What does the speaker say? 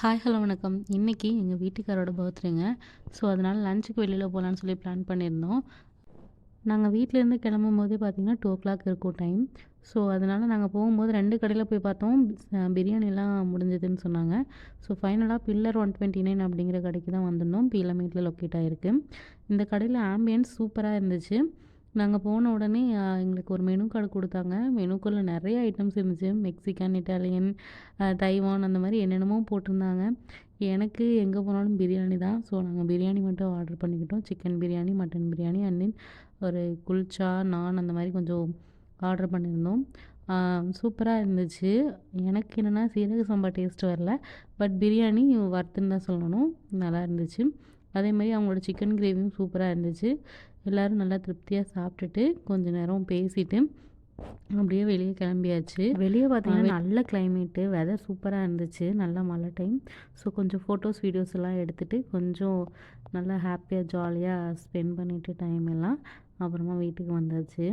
Hi hello வணக்கம். இன்றைக்கி எங்கள் வீட்டுக்காரோட பர்த்டேங்க. ஸோ அதனால் லஞ்சுக்கு வெளியில் போகலான்னு சொல்லி பிளான் பண்ணியிருந்தோம். நாங்கள் வீட்டிலேருந்து கிளம்பும் போதே பார்த்திங்கன்னா டூ ஓ கிளாக் இருக்கும் டைம் ஸோ அதனால் நாங்கள் போகும்போது ரெண்டு கடையில் போய் பார்த்தோம். பிரியாணிலாம் முடிஞ்சதுன்னு சொன்னாங்க. ஸோ ஃபைனலாக பில்லர் ஒன் டுவெண்ட்டி நைன் அப்படிங்கிற கடைக்கு தான் வந்திருந்தோம். பீலமேட்டில் லொக்கேட் ஆகிருக்கு இந்த கடையில் ஆம்பியன்ஸ் சூப்பராக இருந்துச்சு. நாங்கள் போன உடனே எங்களுக்கு ஒரு மெனு கார்டு கொடுத்தாங்க. மெனுக்குள்ளே நிறைய ஐட்டம்ஸ் இருந்துச்சு. மெக்சிகன் இட்டாலியன் தைவான் அந்த மாதிரி என்னென்னமோ போட்டிருந்தாங்க. எனக்கு எங்கே போனாலும் பிரியாணி தான். ஸோ நாங்கள் பிரியாணி மட்டும் ஆர்டர் பண்ணிக்கிட்டோம். Chicken biryani mutton biryani and then ஒரு குல்ச்சா நான் அந்த மாதிரி கொஞ்சம் ஆர்டர் பண்ணியிருந்தோம். சூப்பராக இருந்துச்சு. எனக்கு என்னென்னா சீரக சம்பா டேஸ்ட் வரல. பட் பிரியாணி வறுத்துன்னு தான் சொல்லணும். நல்லா இருந்துச்சு. அதே மாதிரி அவங்களோட சிக்கன் கிரேவியும் சூப்பராக இருந்துச்சு. எல்லோரும் நல்லா திருப்தியாக சாப்பிட்டுட்டு கொஞ்ச நேரம் பேசிட்டு அப்படியே வெளியே கிளம்பியாச்சு. வெளியே பார்த்தீங்கன்னா நல்ல கிளைமேட்டு வெதர் சூப்பராக இருந்துச்சு. நல்ல மழை டைம் ஸோ கொஞ்சம் ஃபோட்டோஸ் வீடியோஸ் எல்லாம் எடுத்துகிட்டு கொஞ்சம் நல்லா ஹாப்பியாக ஜாலியாக ஸ்பெண்ட் பண்ணிவிட்டு டைம் எல்லாம் அப்புறமா வீட்டுக்கு வந்தாச்சு.